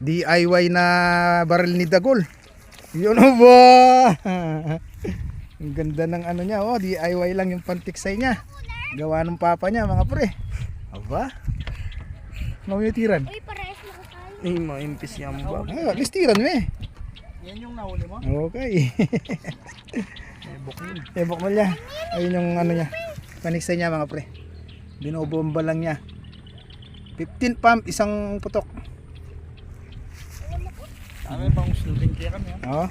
DIY na baril ni Dagol. Yun o ba? Ang ganda ng ano niya, oh, DIY lang yung pantiksay niya. Gawa ng papa niya, mga pre. Aba? Mamitiran. Uy, parehas na ko tayo. Ay, maimpis yan ba? Ah, listiran mo eh. Yan yung nahuli mo? Okay. Ebok yun. Ebok mo niya. Ayun yung ano niya. Paniksay niya mga pre. Binobomba lang niya. 15 pump, isang putok. Ano pang snubbing kaya kami ha? Oo.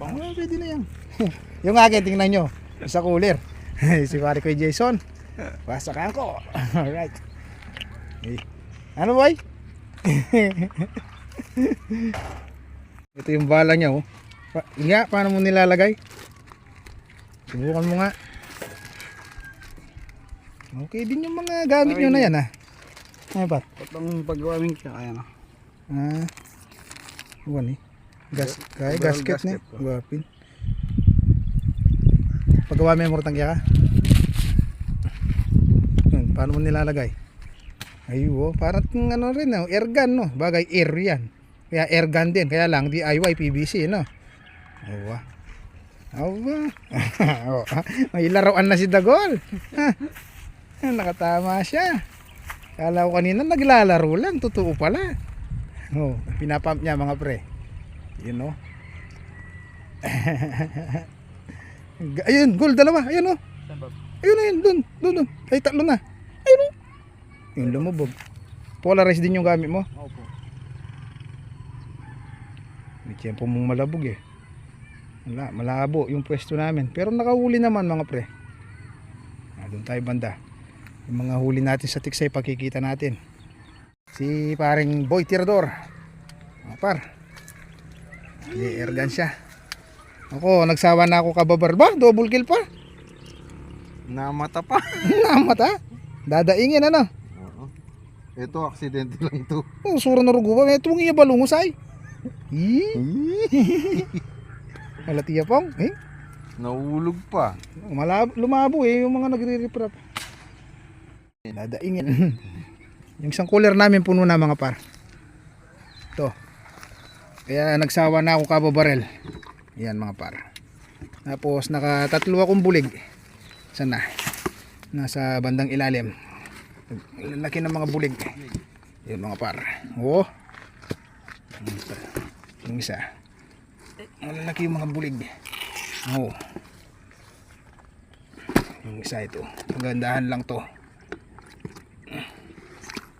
Oh, pwede na yan. yung akin, tingnan nyo. Sa cooler. si pare ko yung Jason. Pasakan ko. Alright. Okay. Ano boy? Ito yung bala niya oh. Pa nga, paano mo nilalagay? Subukan mo nga. Okay din yung mga gamit nyo na yan ah. Ano ba? Tatlong kaya kaya na. Ah. Buwan eh. Gas, kaya gasket gasket ko. Guwapin. Paggawa mo yung ka. Yun, paano mo nilalagay? Ayo, parang ano rin, no? air gun, no? Bagay, air yan. Kaya air gun din. Kaya lang, DIY, PVC, no? Awa. Awa. oh, may laruan na si Dagol. Nakatama siya. Kala ko kanina naglalaro lang. Totoo pala. Oh, pinapump niya mga pre. You know. ayun, goal dalawa. Ayun oh. Ayun ayun, doon, doon, doon. Ay tatlo na. Ayun oh. Yung lumubog. Polarized din yung gamit mo. Opo. May tiyempo mong malabog eh. Wala, malabo yung pwesto namin. Pero nakahuli naman mga pre. Ah, doon tayo banda. Yung mga huli natin sa tiksay, pagkikita natin. Si paring Boy Tirador. Mga par. May airgun siya. Ako, nagsawa na ako kababar ba? Double kill pa? Namata pa. Namata? Dadaingin ano? Oo. Ito, aksidente lang to. Oh, sura na rugo ba? May tungi ba lungusay? Ih, malatiya pong. Eh, Nahulog pa. malab lumabo eh yung mga nagre-reprap. Dadaingin. Yung isang cooler namin puno na mga par. To. Kaya nagsawa na ako kababarel. Yan mga par. Tapos nakatatlo akong bulig. Sana. Nasa bandang ilalim. Lalaki ng mga bulig. Yan mga par. Oh. Yung isa. Malalaki yung mga bulig. Oh. Yung isa ito. Magandahan lang to.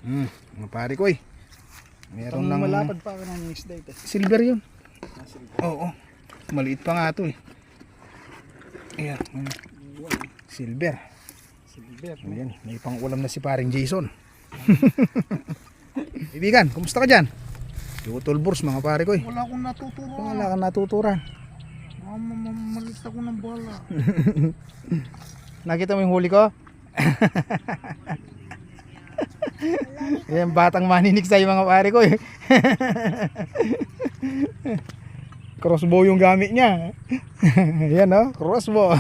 Hmm, mga pare ko eh. Meron ng malapad pa ako ng isda ito. silver yun. Oo. Maliit pa nga to eh. Ayan. mm. Silver. Silver. Ayan. May pang ulam na si paring Jason. Ibigan, kumusta ka dyan? Tutol burs mga pare ko eh. Wala akong natuturo. Wala kang natuturan. Malit ako ng bala. Nakita mo yung huli ko? Yan batang maninig sa'yo mga pare ko eh. crossbow yung gamit niya. Yan oh, crossbow.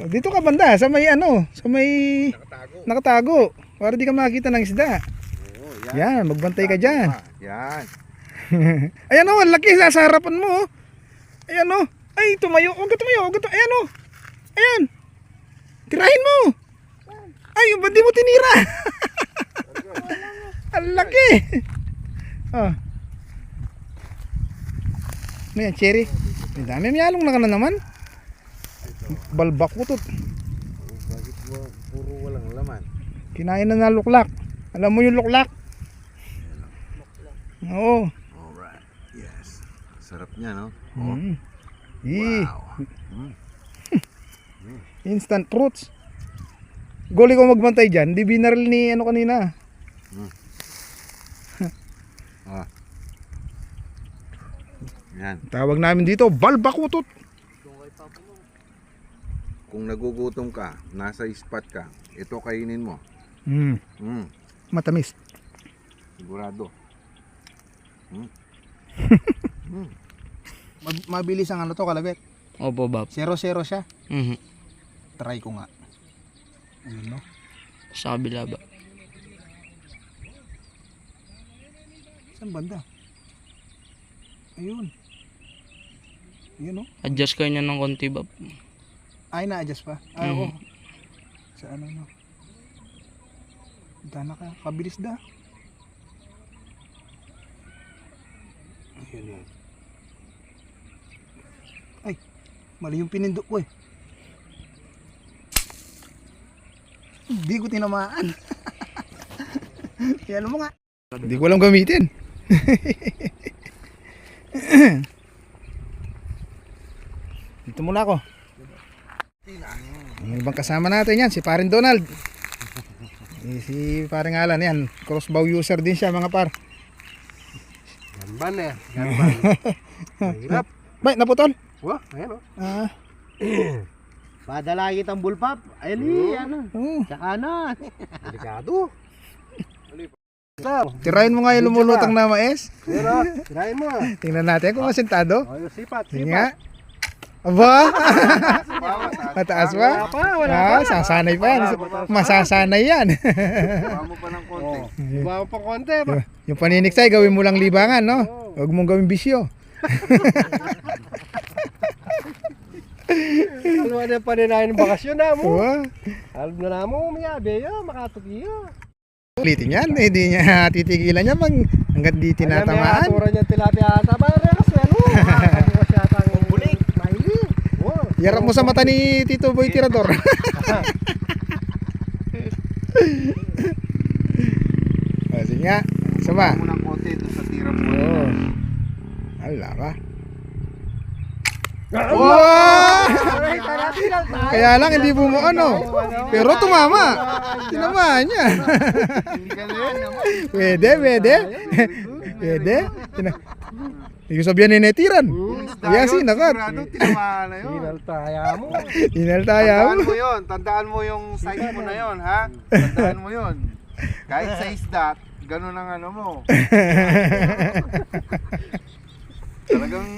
Dito ka banda, sa may ano, sa may Nakatago. nakatago. Para di ka makita ng isda. Oo, Yan, magbantay ka dyan. Yan. Ayan oh, ang laki sa sa harapan mo. oh. Ayan oh. Ay, tumayo. Huwag ka tumayo. Huwag ka tumayo. Ayan oh. Ayan. Tirahin mo. Ay, ba't di mo tinira? ang laki. Oh. Ano yan, cherry? Ang dami. May along na ka na naman. Balbak ko to. Bakit puro walang laman? Kinain na na luklak. Alam mo yung luklak? Oo. Alright. Yes. Sarap niya, no? Mm. Yee. Mm. Instant fruits. Goli ko magbantay dyan. Di binaril ni ano kanina. Ah. Yan. Tawag namin dito, balbakutot. Kung nagugutom ka, nasa spot ka, ito kainin mo. Mm. Mm. Matamis. Sigurado. mabilis ang ano to, kalabit. Opo, Bab. Zero-zero siya. Mhm. Try ko nga. Ayun no. Sa kabila ba? Saan banda? Ayun. Ayun oh. Adjust kayo niya ng konti ba? Ay, na-adjust pa. Ay, Mhm. oo. Sa ano, no? Dana ka. Kabilis da. Ayun yun. Ay, mali yung pinindot ko eh. Hindi ko tinamaan. Kaya alam mo nga. Hindi ko alam gamitin. Dito muna ako. Yung ibang kasama natin yan, si Parin Donald. Eh, si Paring Alan yan, crossbow user din siya mga par. Gamban eh. Gamban. Mahirap. Bay, naputol. Wah, ayan oh. Ah, Padala kitang bullpop. Ayun eh, ano. oo. Sa kanan. Delikado. Sir, Tirahin mo nga yung lumulutang na mais. yun oh. Tirahin mo. Tingnan natin kung asintado. Oh, sipat, sipat. nga. Aba! Mataas Wala pa? pa, wala Ah, pa. sasanay pa yan. Masasanay yan. Baka mo pa ng konti. Oh, Iba pa konti. Ba? yung paniniksay, gawin mo lang libangan, no? Huwag mong gawin bisyo. Kalwa na pa ninahin ng bakasyon na mo. Oo. Alam na na mo, umiyabe yun, makatukiyo. Ulitin yan. Hindi niya titigilan niya mag, hanggat di tinatamaan. Alam niya, niya tilapia ata. Ba, rekas na, ano? Makakabukas yata ang bulik. Maili. Oh. Yarap mo sa mata ni Tito Boy Tirador. o, sige nga. Sama. Mo ng konti doon sa tira mo. Oo. Ala ka. Wow! Wow! Kaya lang hindi bumuano. Pero tumama. Tinamaan niya. Pwede, pwede. pwede. Hindi ko sabihan ni Netiran. Kaya si nakat. Sigurado, tinamaan na yun. Tinal tayo mo. Inal tayo. Tandaan mo yun. Tandaan mo yung size mo na yun, ha? Tandaan mo yun. Kahit sa isda, ganun ang ano mo. Talagang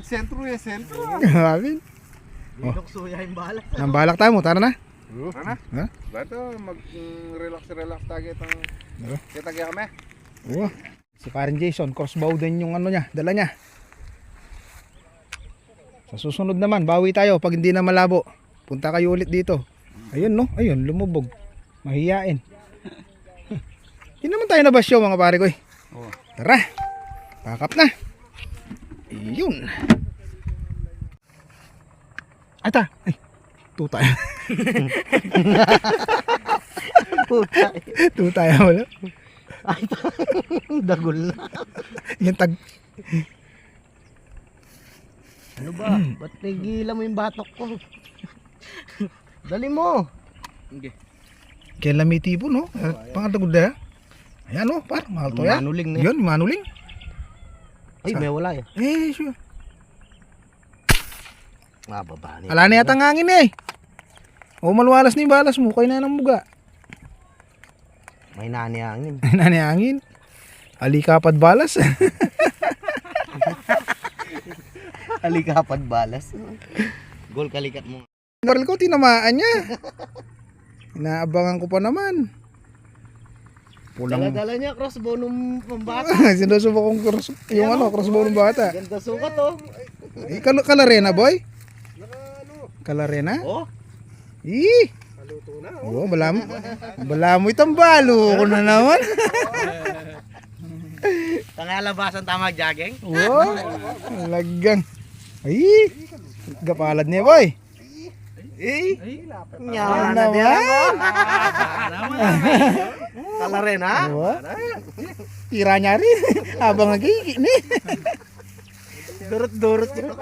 sentro eh, sentro. Grabe. Dinok suya yung bala. Nang balak tayo mo. Tara na. Ano? Ha? Bato, mag-relax-relax tayo itong kita kaya kami. Oo. Si Parin Jason, crossbow din yung ano niya, dala niya. Sa susunod naman, bawi tayo pag hindi na malabo. Punta kayo ulit dito. Ayun no, ayun, lumubog. Mahiyain. Hindi naman tayo nabasyo mga pare ko eh. Tara, pakap na. Ayun. Ata, ay, tuta. Puta. tuta yan wala. Dagol na. Yung tag, Ano ba? Ba't tigilan mo yung batok ko? Dali mo. kaya lamiti po no. Pangatagod na. Ayan no, par, mahal to yan. Manuling na. Yun, manuling. Ay, may wala eh. Eh, sure. Mababa niya. Ala na yata ang hangin eh. O malwalas na yung balas mo, kayo na ng muga. May nani hangin. na ni hangin. Alikapad balas. Alikapad balas. Gol kalikat mo. Baril ko, tinamaan niya. Inaabangan ko pa naman. Pulang. Dala-dala niya crossbow nung pambata. Sinusubok kong cross, yung ano, crossbow ng bata. Ganda sukat oh. Eh, kal kalarena, boy? Kalarena? Oh, Ih! naluto na. Oo, bala mo. Bala mo itong balo ko na naman. Tangalabasan tama jogging. Oo, lagang. Ay! Gapalad niya, boy. Eh, Nyaman na na naman. Kala rin ha? Tira niya rin. Habang nagkiki ni. Durot-durot yung